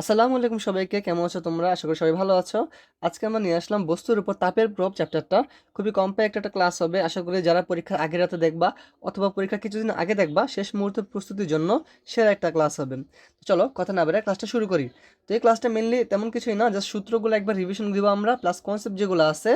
আসসালামু আলাইকুম সবাইকে, কেমন আছো তোমরা? আশা করি সবাই ভালো আছো। আজকে আমরা নিয়ে আসলাম বস্তুর উপর তাপের প্রভাব চ্যাপ্টারটা খুবই কম্প্যাক্ট একটা ক্লাস হবে। আশা করি যারা পরীক্ষার আগের রাতে দেখবা অথবা পরীক্ষা কিছুদিন আগে দেখবা, শেষ মুহূর্তে প্রস্তুতির জন্য সেরা একটা ক্লাস হবে। চলো, কথা না বেড়ে ক্লাসটা শুরু করি। তো এই ক্লাসটা মেনলি তেমন কিছুই না জাস্ট সূত্রগুলো একবার রিভিশন দিব আমরা প্লাস কনসেপ্ট যেগুলো আছে,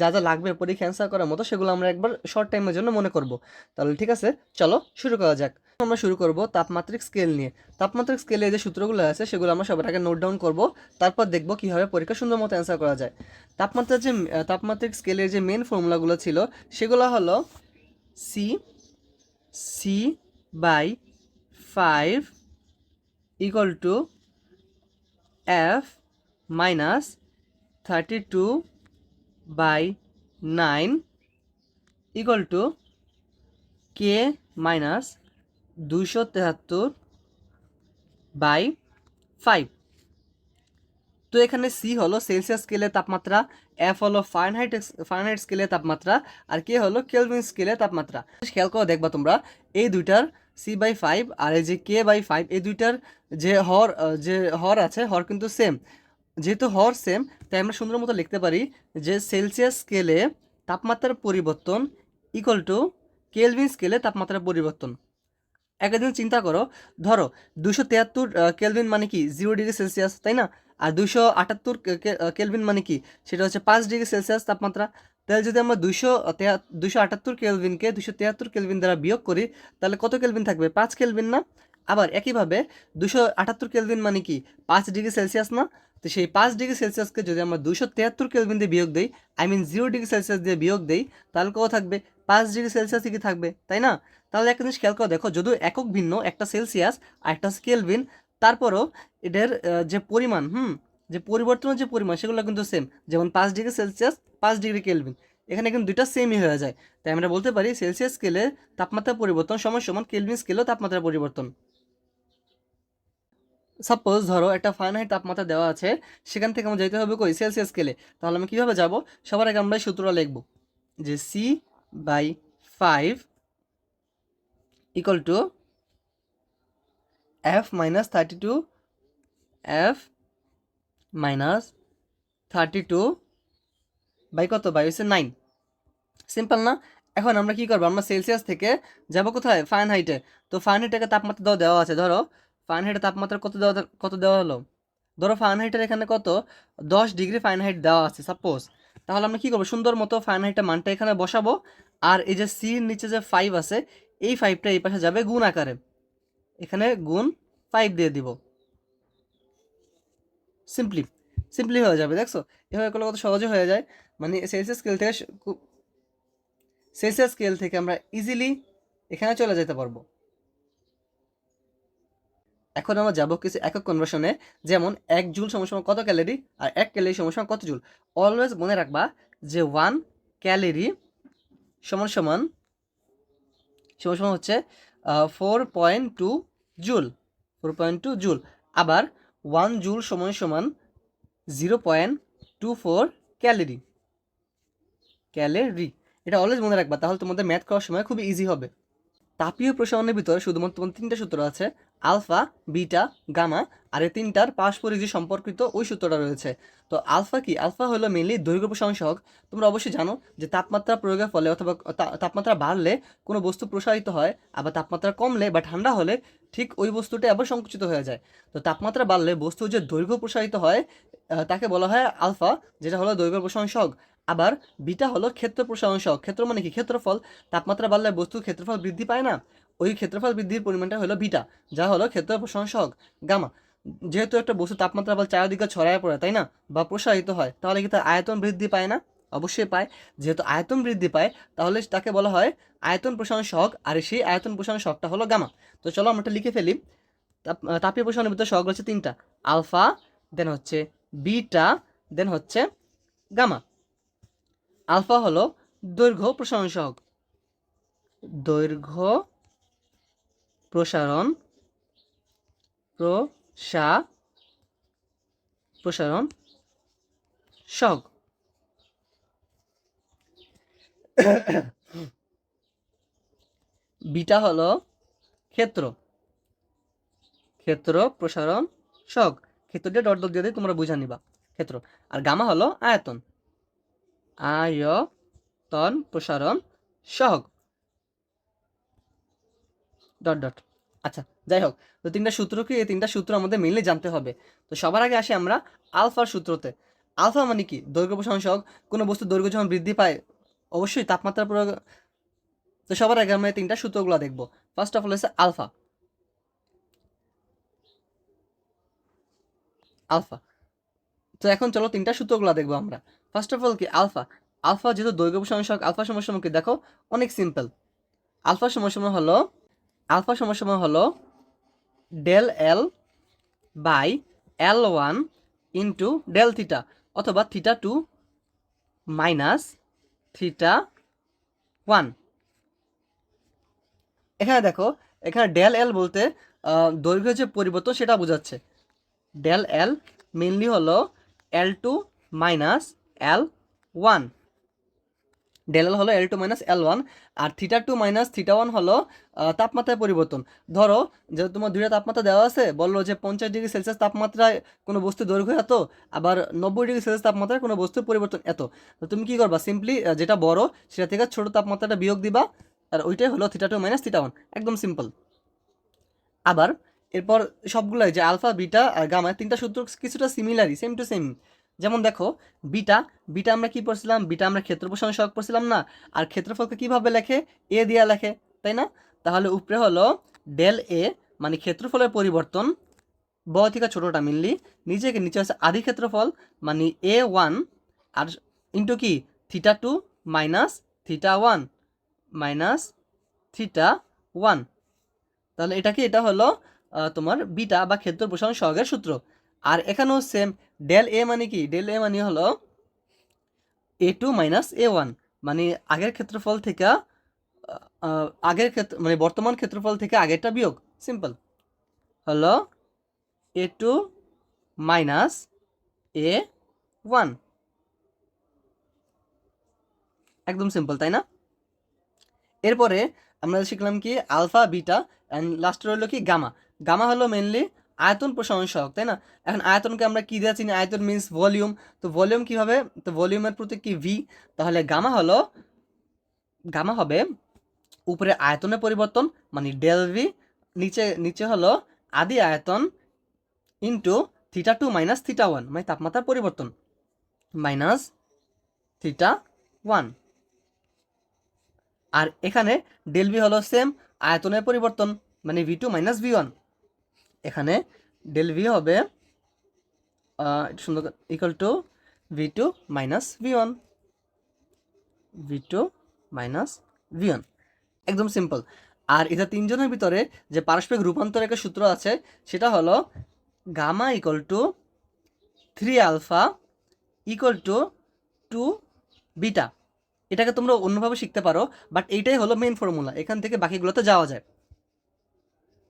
যা যা লাগবে পরীক্ষা অ্যান্সার করার মতো, সেগুলো আমরা একবার শর্ট টাইমের জন্য মনে করব। তাহলে ঠিক আছে, চলো শুরু করা যাক। আমরা শুরু করব তাপমাত্রিক স্কেল নিয়ে। তাপমাত্রিক স্কেলে যে সূত্রগুলো আছে, সেগুলো আমরা সবার আগে নোট ডাউন করব, তারপর দেখব কীভাবে পরীক্ষা সুন্দর মতো অ্যান্সার করা যায়। তাপমাত্রার যে তাপমাত্রিক স্কেলের যে মেন ফর্মুলাগুলো ছিল, সেগুলো হলো C C by five equal to F minus thirty two by nine equal to K minus দুইশো তেহাত্তর বাই ফাইভ। তো এখানে সি হলো সেলসিয়াস স্কেলের তাপমাত্রা এফ হলো ফারেনহাইট ফারেনহাইট স্কেলের তাপমাত্রা, আর কে হলো কেলভিন স্কেলের তাপমাত্রা। খেয়াল করে, দেখবা তোমরা, এই দুইটার সি বাই ফাইভ আর এই যে কে বাই ফাইভ এই দুইটার যে হর যে হর আছে, হর কিন্তু সেম যেহেতু হর সেম তাই আমরা সুন্দর মতো লিখতে পারি যে সেলসিয়াস স্কেলে তাপমাত্রার পরিবর্তন ইকুয়াল টু কেলভিন স্কেলে তাপমাত্রার পরিবর্তন। একদিন চিন্তা করো, ধরো দুশো তিয়াত্তর কেলভিন মানে কি জিরো ডিগ্রি সেলসিয়াস তাই না? আর দুশো আটাত্তর কেলভিন মানে কি, সেটা হচ্ছে পাঁচ ডিগ্রি সেলসিয়াস তাপমাত্রা। তাহলে যদি আমরা দুশো দুশো আটাত্তর কেলভিনকে দুশো তিয়াত্তর কেলভিন দ্বারা বিয়োগ করি, তাহলে কত কেলভিন থাকবে? পাঁচ কেলভিন না? আবার একইভাবে দুশো আটাত্তর কেলভিন মানে কি, পাঁচ ডিগ্রি সেলসিয়াস না? তো সেই পাঁচ ডিগ্রি সেলসিয়াসকে যদি আমরা দুশো তিয়াত্তর কেলভিন দিয়ে বিয়োগ দিই I mean zero degree Celsius দিয়ে বিয়োগ দিই, তাহলে কত থাকবে? পাঁচ ডিগ্রি সেলসিয়াসই কি থাকবে? তাই না? তাহলে একটা জিনিস খেয়াল করে, দেখো যদিও একক ভিন্ন, একটা সেলসিয়াস আর একটা কেলভিন, তারপরও এদের যে পরিমাণ, হুম, যে পরিবর্তনের যে পরিমাণ, সেগুলো কিন্তু সেম যেমন পাঁচ ডিগ্রি সেলসিয়াস, পাঁচ ডিগ্রি কেলভিন, এখানে কিন্তু দুইটা সেমই হয়ে যায়। তাই আমরা বলতে পারি সেলসিয়াস স্কেলে তাপমাত্রা পরিবর্তন, সমান সমান কেলভিন স্কেলেও তাপমাত্রা পরিবর্তন। সাপোজ ধরো একটা ফারেনহাইট তাপমাত্রা দেওয়া আছে, সেখান থেকে আমরা যেতে হবে কই? সেলসিয়াস স্কেলে তাহলে আমি কীভাবে যাব? সবার আগে আমরা সূত্রটা লিখব, যে C by five equal to f minus 32 f minus 32 by কত? বাই হচ্ছে নাইন সিম্পল না? এখন আমরা কি করব? আমরা সেলসিয়াস থেকে যাব কোথায়? ফাইন হাইটে তো ফাইন হাইটে তাপমাত্রা দেওয়া দেওয়া আছে। ধরো ফাইন হাইটে তাপমাত্রা কত দেওয়া কত দেওয়া হলো? ধরো ফাইন হাইটের এখানে কত? দশ ডিগ্রি ফাইন হাইট দেওয়া আছে সাপোজ তাহলে আমরা কি করব? সুন্দর মতো ফাইন হাইটের মানটা এখানে বসাবো। আর এই যে সির নিচে যে ফাইভ আছে এই ফাইভটা এই পাশে যাবে গুণ আকারে। এখানে গুণ ফাইভ দিয়ে দিব। সিম্পলি সিম্পলি হয়ে যাবে, দেখছ? এভাবে করলে কত সহজে হয়ে যায়। মানে সেলসিয়াস স্কেল থেকে খুব সেলসিয়াস স্কেল থেকে আমরা ইজিলি এখানে চলে যেতে পারব। এখন আমরা যাব কিছু একক কনভার্সনে যেমন এক জুল সমান কত ক্যালোরি আর এক ক্যালোরি সময় কত জুল। অলওয়েজ মনে রাখবা যে ওয়ান ক্যালোরি সমান সমান সমান হচ্ছে four point two joule four point two joule আবার ওয়ান জুল সময় সমান zero point two four calorie calorie এটা অলওয়েজ মনে রাখবা, তাহলে তোমাদের ম্যাথ করার সময় খুবই ইজি হবে। তাপীয় প্রসারণের ভিতরে শুধুমাত্র তোমার তিনটা সূত্র আছে আলফা, বিটা, গামা, আর এই তিনটার পারস্পরিক যে সম্পর্কিত ওই সূত্রটা রয়েছে। তো আলফা কি? আলফা হলো মেনলি দৈর্ঘ্য সহগ তোমরা অবশ্যই জানো যে তাপমাত্রা প্রয়োগের ফলে অথবা তাপমাত্রা বাড়লে কোনো বস্তু প্রসারিত হয়, আবার তাপমাত্রা কমলে বা ঠান্ডা হলে ঠিক ওই বস্তুটা আবার সংকুচিত হয়ে যায়। তো তাপমাত্রা বাড়লে বস্তু যে দৈর্ঘ্য প্রসারিত হয় তাকে বলা হয় আলফা, যেটা হলো দৈর্ঘ্য সহগ আবার বিটা হলো ক্ষেত্র প্রসারণ ক্ষেত্র মানে কি? ক্ষেত্রফল তাপমাত্রা বাড়লে বস্তুর ক্ষেত্রফল বৃদ্ধি পায় না। ওই ক্ষেত্রফল বৃদ্ধির পরিমাণটা হলো বিটা, যা হলো ক্ষেত্র প্রসারণ গামা। যেহেতু একটা বস্তু তাপমাত্রা বল চারিদিকে ছড়ায় পড়ে, তাই না? বা প্রসারিত হয়, তাহলে কি তার আয়তন বৃদ্ধি পায় না? অবশ্যই পায়। যেহেতু আয়তন বৃদ্ধি পায়, তাহলে তাকে বলা হয় আয়তন প্রসারণ সহগ, আর সেই আয়তন প্রসারণ সহগটা হলো গামা। তো চলো আমরা এটা লিখে ফেলি। তাপ- তাপীয় প্রসারণের ভিতরে সহগ রয়েছে তিনটা। আলফা দেন হচ্ছে বিটা দেন হচ্ছে গামা। আলফা হলো দৈর্ঘ্য প্রসারণ সহগ দৈর্ঘ্য প্রসারণ প্রসা প্রসারণ সহগ। বিটা হলো ক্ষেত্র। ক্ষেত্র প্রসারণ সহগ। ক্ষেত্র দিয়ে ডট দিয়ে তোমরা বুঝা নিবা। ক্ষেত্র। আর গামা হলো আয়তন। আয়তন প্রসারণ সহগ। Dot dot. আচ্ছা যাই হোক, তো তিনটা সূত্র কি? এই তিনটা সূত্র আমাদের মেনলি জানতে হবে। তো সবার আগে আসি আমরা আলফার সূত্রতে। আলফা মানে কি? দৈর্ঘ্য প্রসারণ সহগ। কোনো বস্তুর দৈর্ঘ্য যখন বৃদ্ধি পায়, অবশ্যই তাপমাত্রা প্রয়োগ তো সবার আগে আমরা এই তিনটা সূত্রগুলো দেখব। ফার্স্ট অফ অল হচ্ছে আলফা। আলফা। তো এখন চলো তিনটা সূত্রগুলো দেখব আমরা। ফার্স্ট অফ অল কি আলফা আলফা যেহেতু দৈর্ঘ্য সহগ আলফা কি দেখো, অনেক সিম্পল আলফা সমস্যা হলো আলফা সমস্যা হলো del L by L one into del theta অথবা theta two minus theta one এখানে দেখো, এখানে ডেল এল বলতে দৈর্ঘ্য যে পরিবর্তন সেটা বোঝাচ্ছে। ডেল এল মেনলি হলো L two minus L one del L হলো L two minus L one আর theta two minus theta one হলো তাপমাত্রায় পরিবর্তন। ধরো যে তোমার দুইটা তাপমাত্রা দেওয়া আছে, বলল যে পঞ্চাশ ডিগ্রি সেলসিয়াস তাপমাত্রায় কোনো বস্তু দৈর্ঘ্য এত, আবার নব্বই ডিগ্রি সেলসিয়াস তাপমাত্রায় কোনো বস্তুর পরিবর্তন এত। তো তুমি কি করবা? সিম্পলি যেটা বড়, সেটা থেকে ছোট তাপমাত্রাটা বিয়োগ দিবা, আর ওইটাই হলো theta two minus theta one একদম সিম্পল আবার, এরপর সবগুলোই যে আলফা বিটা আর গামা তিনটা সূত্র কিছুটা সিমিলারই সেম টু সেম যেমন দেখো, বিটা বিটা আমরা কি পড়ছিলাম? বিটা আমরা ক্ষেত্র প্রসারণ সহগ পড়ছিলাম না? আর ক্ষেত্রফলকে কীভাবে লেখে? এ দিয়া লেখে, তাই না? তাহলে উপরে হলো ডেল এ মানে ক্ষেত্রফলের পরিবর্তন, ব থেকে ছোটোটা মিনলি নিচে নিচে হচ্ছে আদি ক্ষেত্রফল মানে এ ওয়ান, আর ইন্টু কি? Theta two minus theta one, minus theta one. তাহলে এটা কি? এটা হলো তোমার বিটা বা ক্ষেত্র প্রসারণ সহগের সূত্র। আর এখানেও সেম ডেল এ মানে কি? ডেল এ মানে হলো A two minus A one মানে আগের ক্ষেত্রফল থেকে আগের ক্ষেত্র মানে বর্তমান ক্ষেত্রফল থেকে আগেরটা বিয়োগ। সিম্পল হলো A two minus A one একদম সিম্পল তাই না? এরপরে আমরা শিখলাম কি আলফা বিটা অ্যান্ড লাস্টে রইল কি গামা গামা হলো মেনলি আয়তন সহগ, তাই না? এখন আয়তনকে আমরা কী দিয়ে চিনি? আয়তন মিন্স ভলিউম তো ভলিউম কীভাবে তো ভলিউমের প্রতি কি? ভি তাহলে গামা হলো, গামা হবে উপরে আয়তনের পরিবর্তন মানে ডেল ভি নিচে নিচে হলো আদি আয়তন into theta two minus theta one মানে তাপমাত্রার পরিবর্তন মাইনাস থিটা ওয়ান আর এখানে ডেল ভি হলো সেম আয়তনের পরিবর্তন মানে V two minus V one এখানে ডেল ভি হবে সুন্দর equal to V two minus V one V two minus V one একদম সিম্পল আর এটা তিনজনের ভিতরে যে পারস্পরিক রূপান্তরের একটা সূত্র আছে, সেটা হলো gamma equal to three alpha equal to two beta এটাকে তোমরা অন্যভাবে শিখতে পারো বাট এইটাই হলো মেইন ফর্মুলা এখান থেকে বাকিগুলোতে যাওয়া যায়।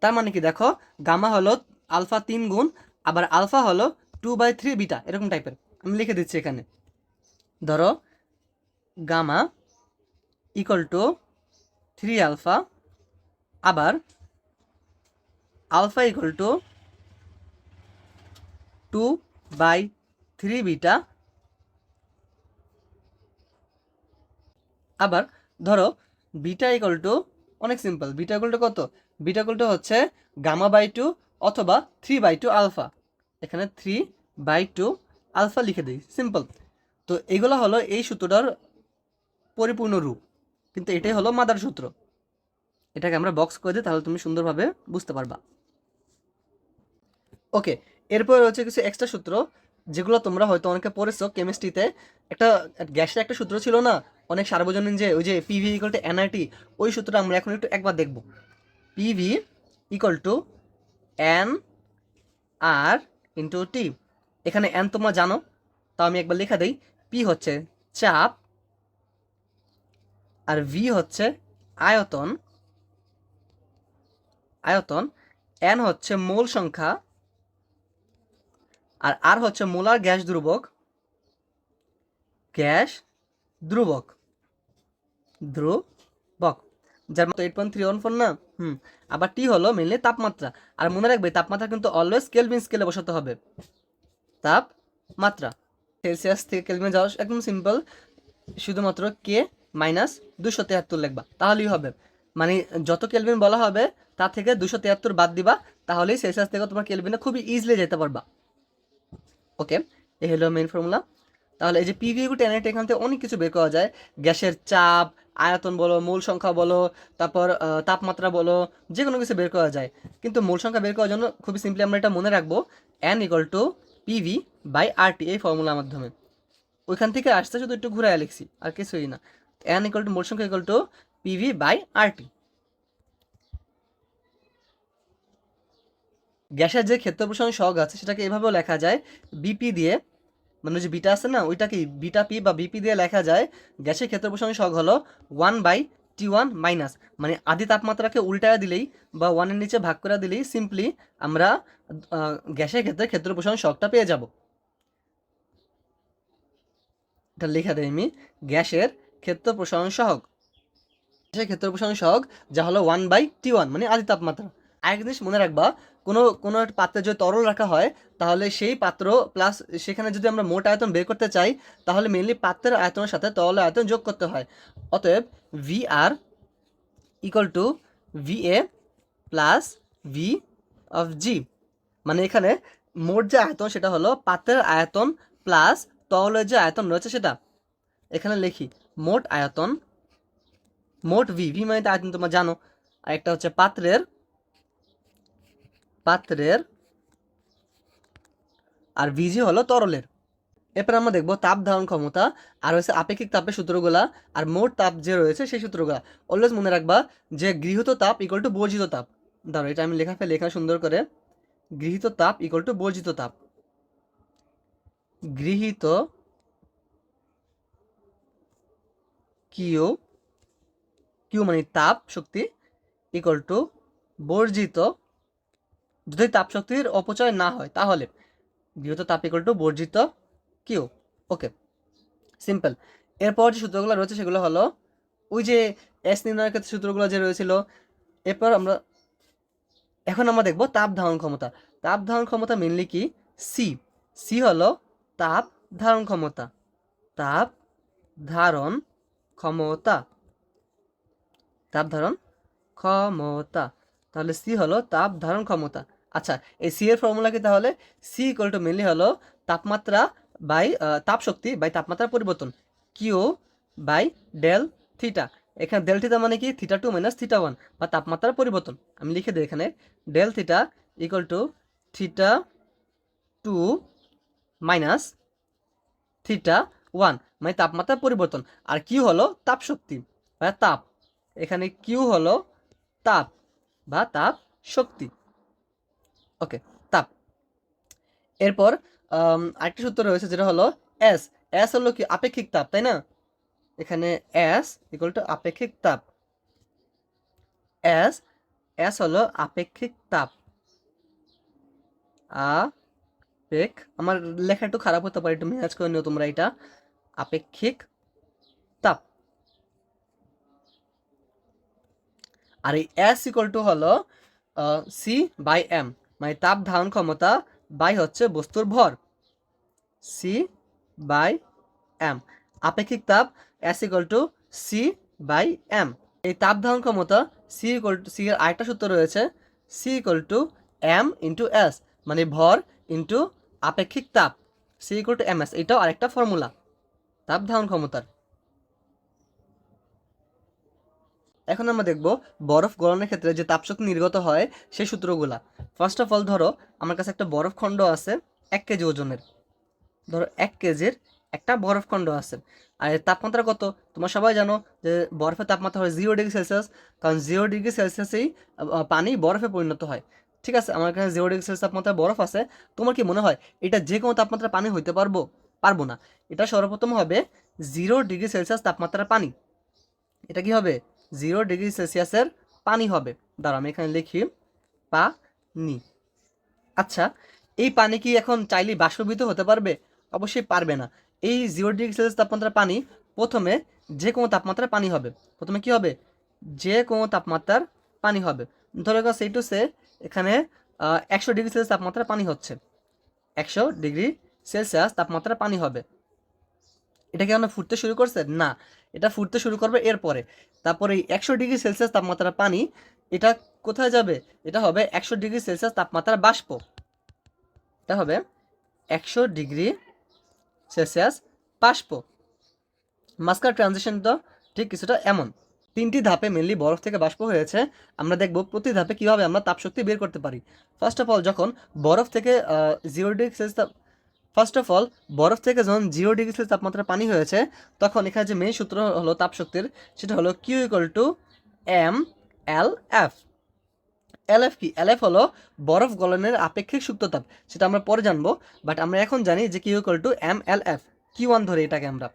তার মানে কি দেখো, গামা হলো আলফা তিন গুণ, আবার আলফা হলো টু বাই থ্রি বিটা, এরকম টাইপের আমি লিখে দিচ্ছি এখানে। ধরো, gamma equal to three alpha আবার alpha equal to two by three beta, আবার ধরো, বিটা ইকুয়াল টু অনেক সিম্পল বিটা ইকুয়াল টু কত? বিটা ইকুয়াল টু হচ্ছে গামা বাই টু অথবা থ্রি বাই টু আলফা। এখানে থ্রি বাই টু আলফা লিখে দিই, সিম্পল। তো এগুলো হলো এই সূত্রটার পরিপূর্ণ রূপ, কিন্তু এটাই হলো মাদার সূত্র। এটাকে আমরা বক্স করে দিই, তাহলে তুমি সুন্দরভাবে বুঝতে পারবা। ওকে, এরপর হচ্ছে কিছু এক্সট্রা সূত্র, যেগুলো তোমরা হয়তো অনেকে পড়েছো কেমিস্ট্রিতে একটা গ্যাসের একটা সূত্র ছিল না, অনেক সার্বজনীন যে ওই যে পিভি ইকুয়াল টু এনআরটি ওই সূত্রটা আমরা এখন একটু একবার দেখব। PV equal to n R into T এখানে এন তোমরা জানো, তাও আমি একবার লেখা দিই। পি হচ্ছে চাপ আর ভি হচ্ছে আয়তন। আয়তন। এন হচ্ছে মোল সংখ্যা আর আর হচ্ছে মোলার গ্যাস ধ্রুবক। গ্যাস ধ্রুবক। ধ্রুবক যার মতো eight point three one four না, হুম, আবার টি হলো মেনলি তাপমাত্রা। আর মনে রাখবে, তাপমাত্রা কিন্তু অলওয়েজ কেলভিন স্কেলে বসাতে হবে। তাপমাত্রা। সেলসিয়াস থেকে কেলভিন যাওয়া একদম সিম্পল শুধুমাত্র কে মাইনাস দুশো তেহাত্তর লিখবা। তাহলেই হবে। মানে যত কেলভিন বলা হবে, তা থেকে দুশো তেহাত্তর বাদ দিবা, তাহলেই সেলসিয়াস থেকে তোমার কেলভিনে খুবই ইজিলি যেতে পারবা। ওকে এই হলো মেন ফর্মুলা তাহলে এই যে পিভি ইকুয়াল টেন এখান থেকে অনেক কিছু বের করা যায়। গ্যাসের চাপ আয়তন বলো, মূল সংখ্যা বলো, তারপর তাপমাত্রা বলো যে কোনো কিছু বের করা যায়। কিন্তু মূল সংখ্যা বের করার জন্য খুবই সিম্পলি আমরা এটা মনে রাখব n equal to PV by RT এই ফর্মুলার মাধ্যমে। ওইখান থেকে আসতে শুধু একটু ঘুরায় লিখছি, আর কিছুই না। অ্যান ইকুয়াল টু মূল সংখ্যা equal to PV by RT গ্যাসের যে ক্ষেত্র প্রসারণ সহগ আছে, সেটাকে এভাবেও লেখা যায় বিপি দিয়ে মানে যে বিটা আছে না ওইটাকে বিটা পি বা বিপি দিয়ে লেখা যায়, গ্যাসের ক্ষেত্র প্রসারণ সহগ হলো one by T one minus মানে আদি তাপমাত্রাকে উল্টায় দিলেই বা ওয়ানের নিচে ভাগ করে দিলেই সিম্পলি আমরা গ্যাসের ক্ষেত্রে ক্ষেত্র প্রসারণ সহগটা পেয়ে যাব। এটা লেখা দেয় আমি, গ্যাসের ক্ষেত্র প্রসারণ সহগ। গ্যাসের ক্ষেত্র প্রসারণ সহগ, যা হলো ওয়ান বাই টি ওয়ান মানে আদি তাপমাত্রা। আরেক জিনিস মনে রাখবা কোনো কোনো একটা পাত্রে যদি তরল রাখা হয়, তাহলে সেই পাত্র প্লাস সেখানে যদি আমরা মোট আয়তন বের করতে চাই, তাহলে মেনলি পাত্রের আয়তনের সাথে তরল আয়তন যোগ করতে হয়। অতএব V R equal to V A plus V of G মানে এখানে মোট যে আয়তন সেটা হলো পাত্রের আয়তন প্লাস তরলের যে আয়তন রয়েছে সেটা। এখানে লিখি, মোট আয়তন, মোট ভি ভি মানে আয়তন তোমরা জানো। আর একটা হচ্ছে পাত্রের পাত্রের আর ভিজি হলো তরলের। এরপর আমরা দেখব তাপ ধারণ ক্ষমতা আর হচ্ছে আপেক্ষিক তাপের সূত্রগুলা আর মোট তাপ যে রয়েছে সেই সূত্রগুলা। অলওয়েজ মনে রাখবা যে গৃহীত তাপ ইকুয়াল টু বর্জিত তাপ। ধরো এটা আমি লেখা ফেলে এখানে সুন্দর করে। গৃহীত তাপ ইকুয়াল টু বর্জিত তাপ। গৃহীত কিউ কিউ মানে তাপ শক্তি ইকুয়াল টু বর্জিত যদি তাপ শক্তির অপচয় না হয়, তাহলে গৃহীত তাপ ইকুয়াল টু বর্জিত কিউ ওকে সিম্পল এরপর যে সূত্রগুলো রয়েছে, সেগুলো হলো ওই যে এস নির্ণয়ের ক্ষেত্রে সূত্রগুলো যে রয়েছিল, এরপর আমরা এখন আমরা দেখব তাপ ধারণ ক্ষমতা। তাপ ধারণ ক্ষমতা মেনলি কি? সি সি হলো তাপ ধারণ ক্ষমতা। তাপ ধারণ ক্ষমতা। তাপ ধারণ ক্ষমতা। তাহলে সি হলো তাপ ধারণ ক্ষমতা। আচ্ছা এই সি এর ফর্মুলা কি তাহলে? সি ইকুয়াল টু মেনলি হলো তাপমাত্রা বাই তাপ শক্তি বাই তাপমাত্রার পরিবর্তন। কিউ বাই ডেল থিটা এখানে ডেল থিটা মানে কি? Theta two minus theta one বা তাপমাত্রার পরিবর্তন। আমি লিখে দিই এখানে। Del theta equal to theta two minus theta one মানে তাপমাত্রার পরিবর্তন। আর কিউ হলো তাপ শক্তি বা তাপ। এখানে কিউ হলো তাপ বা তাপ শক্তি ওকে তাপ। এরপর আরেকটি সূত্র রয়েছে যেটা হলো এস এস হলো কি আপেক্ষিক তাপ, তাই না? এখানে এস ইকুয়াল টু আপেক্ষিক তাপ। এস এস হলো আপেক্ষিক তাপ। আপেক আমার লেখা একটু খারাপ হতে পারে, একটু ম্যানেজ করে নিও তোমরা এটা। আপেক্ষিক তাপ। আর এই এস ইকুয়াল টু হলো সি বাই এম মানে তাপ ধারণ ক্ষমতা বাই হচ্ছে বস্তুর ভর। সি বাই এম আপেক্ষিক তাপ S equal to C by M এই তাপ ধারণ ক্ষমতা সি ইকুয়াল টু সি এর আরেকটা সূত্র রয়েছে। C equal to M into S মানে ভর ইন্টু আপেক্ষিক তাপ। C equal to M S এটাও আরেকটা ফর্মুলা তাপ ধারণ ক্ষমতার। এখন আমরা দেখব বরফ গলনের ক্ষেত্রে যে তাপশক্তি নির্গত হয় সেই সূত্রগুলা। ফার্স্ট অফ অল ধরো, আমার কাছে একটা বরফ খণ্ড আছে, এক কেজি ওজনের। ধরো, এক কেজির একটা বরফ খণ্ড আছে। আর এর তাপমাত্রা কত? তোমরা সবাই জানো যে বরফের তাপমাত্রা হয় জিরো ডিগ্রি সেলসিয়াস কারণ জিরো ডিগ্রি সেলসিয়াসেই পানি বরফে পরিণত হয়। ঠিক আছে, আমার কাছে জিরো ডিগ্রি সেলসিয়াস তাপমাত্রা বরফ আছে। তোমার কি মনে হয়, এটা যে কোনো তাপমাত্রা পানি হইতে পারব? পারব না। এটা সর্বপ্রথম হবে জিরো ডিগ্রি সেলসিয়াস তাপমাত্রার পানি। এটা কি হবে? জিরো ডিগ্রি সেলসিয়াসের পানি হবে। দাঁড়া আমি এখানে লিখি পানি। আচ্ছা এই পানি কি এখন চাইলেই বাষ্পীভূত হতে পারবে? অবশ্যই পারবে না। এই জিরো ডিগ্রি সেলসিয়াস তাপমাত্রার পানি প্রথমে যে কোনো তাপমাত্রার পানি হবে। প্রথমে কি হবে? যে কোনো তাপমাত্রার পানি হবে। ধরে গেছে এই টু সে এখানে একশো ডিগ্রি সেলসিয়াস তাপমাত্রার পানি হচ্ছে। একশো ডিগ্রি সেলসিয়াস তাপমাত্রার পানি হবে। এটা কি ফুটতে শুরু করছে? না। এটা ফুটতে শুরু করবে এরপরে। তারপরে একশো ডিগ্রি সেলসিয়াস তাপমাত্রার পানি, এটা কোথায় যাবে? এটা হবে একশো ডিগ্রি সেলসিয়াস তাপমাত্রার বাষ্প। এটা হবে একশো ডিগ্রি সেলসিয়াস বাষ্প। মাস্কার ট্রানজিশন তো ঠিক কিছুটা এমন। তিনটি ধাপে মেনলি বরফ থেকে বাষ্প হয়েছে। আমরা দেখব প্রতি ধাপে কীভাবে আমরা তাপশক্তি বের করতে পারি। ফার্স্ট অফ অল যখন বরফ থেকে zero degree Celsius first of all বরফ থেকে যখন জিরো ডিগ্রি তাপমাত্রা পানি হয়েছে, তখন এখানে যে মেন সূত্র হলো তাপশক্তির, সেটা হলো Q equal to M L F L F কি? এল এফ হলো বরফ গলনের আপেক্ষিক সুপ্ততাপ, সেটা আমরা পরে জানব বাট আমরা এখন জানি যে Q equal to M L F Q one ধরে এটাকে আমরা।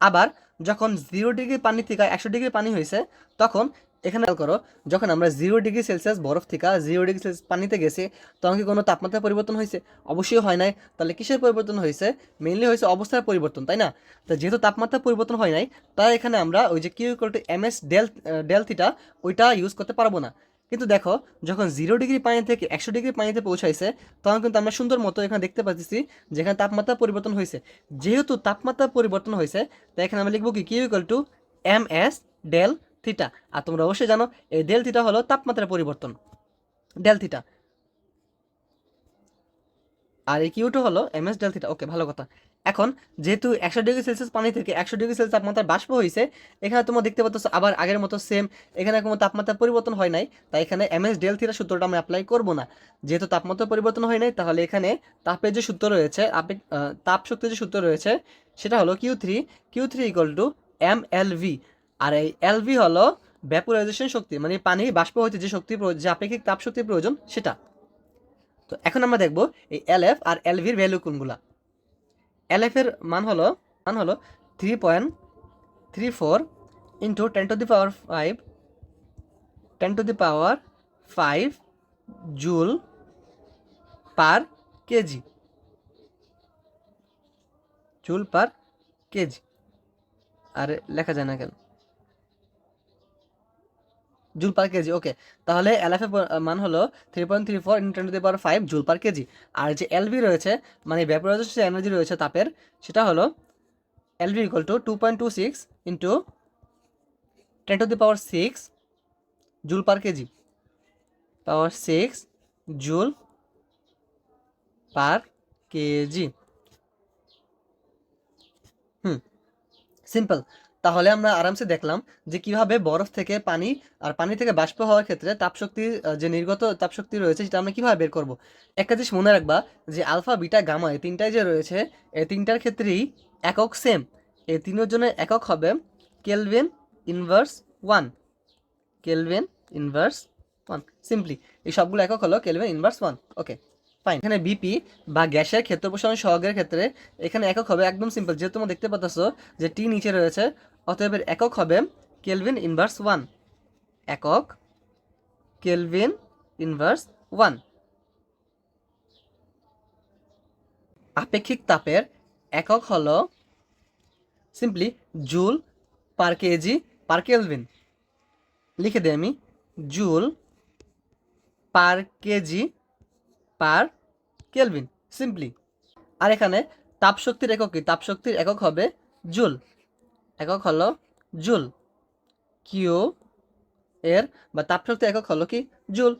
আবার যখন জিরো ডিগ্রি পানি থেকে একশো ডিগ্রি পানি হয়েছে, তখন এখানে করো, যখন আমরা জিরো ডিগ্রি সেলসিয়াস বরফ থেকে জিরো ডিগ্রি সেলসিয়াস পানিতে গেছি, তখন কি কোনো তাপমাত্রা পরিবর্তন হয়েছে? অবশ্যই হয় নাই। তাহলে কিসের পরিবর্তন হয়েছে? মেনলি হয়েছে অবস্থার পরিবর্তন, তাই না? তো যেহেতু তাপমাত্রা পরিবর্তন হয় নাই, তাই এখানে আমরা ওই যে Q equal to M S del del theta ওইটা ইউজ করতে পারব না। কিন্তু দেখো, যখন জিরো ডিগ্রি পানি থেকে একশো ডিগ্রি পানিতে পৌঁছাইছে, তখন কিন্তু আমরা সুন্দর মতো এখানে দেখতে পাচ্ছি যেখানে তাপমাত্রা পরিবর্তন হয়েছে। যেহেতু তাপমাত্রা পরিবর্তন হয়েছে, তাই এখানে আমরা লিখব কি? Q equal to M S del theta আর তোমরা অবশ্যই জানো, এই ডেল থিটা হলো তাপমাত্রা পরিবর্তন। ডেল থিটা আর এই কিউটো হলো M S del theta okay ভালো কথা। এখন, যেহেতু একশো ডিগ্রি সেলসিয়াস পানি থেকে একশো ডিগ্রি সেলসিয়াস তাপমাত্রা বাষ্প হয়েছে এখানে তোমরা দেখতে পাচ্ছ আবার আগের মতো সেম এখানে কোনো তাপমাত্রা পরিবর্তন হয় নাই, তাই এখানে এম এস ডেল থিটা সূত্রটা আমরা অ্যাপ্লাই করব না। যেহেতু তাপমাত্রা পরিবর্তন হয় নাই, তাহলে এখানে তাপের যে সূত্র রয়েছে আপে তাপ শক্তির যে সূত্র রয়েছে, সেটা হলো Q three Q three equal to M L V আর এই এল ভি হলো ভ্যাপোরাইজেশন শক্তি মানে পানি, বাষ্প হইতে যে শক্তি যে আপেক্ষিক তাপ শক্তির প্রয়োজন, সেটা। তো এখন আমরা দেখব এই এল এফ আর এল ভির ভ্যালু কোনগুলা। এল এফ এর মান হলো মান হলো three point three four into ten to the power five ten to the power five joule per KG joule per KG আর লেখা যায় না কেন? জুল পার কেজি ওকে তাহলে এলএফ এর মান হলো three point three four into ten to the power five joule per KG. আর যে LV রয়েছে মানে ভ্যাপোরাইজেশন এনার্জি রয়েছে তাপের, সেটা হলো LV equal to two point two six into ten to the power six joule per KG. Power six joule per KG. Hmm simple তাহলে আমরা আরামসে দেখলাম যে কীভাবে বরফ থেকে পানি আর পানি থেকে বাষ্প হওয়ার ক্ষেত্রে তাপশক্তি যে নির্গত তাপশক্তি রয়েছে সেটা আমরা কীভাবে বের করব? একটা জিনিস মনে রাখবা যে আলফা, বিটা, গামা এই তিনটাই যে রয়েছে, এই তিনটার ক্ষেত্রেই একক সেম এই তিনজনের একক হবে kelvin inverse one kelvin inverse one simply এই সবগুলো একক হলো kelvin inverse one okay fine এখানে বিপি বা গ্যাসের ক্ষেত্র প্রসারণ সহগের ক্ষেত্রে এখানে একক হবে। একদম সিম্পল যেহেতু তোমরা দেখতে পাচ্ছ যে টি নিচে রয়েছে অতএব একক হবে কেলভিন ইনভার্স ওয়ান। একক কেলভিন ইনভার্স ওয়ান। আপেক্ষিক তাপের একক হলো simply joule per KG per kelvin লিখে দিই আমি joule per KG per kelvin simply আর এখানে তাপশক্তির একক কি তাপশক্তির একক হবে জুল একক হলো জুল। কিউ এর বা তাপশক্তি একক হলো কি? জুল।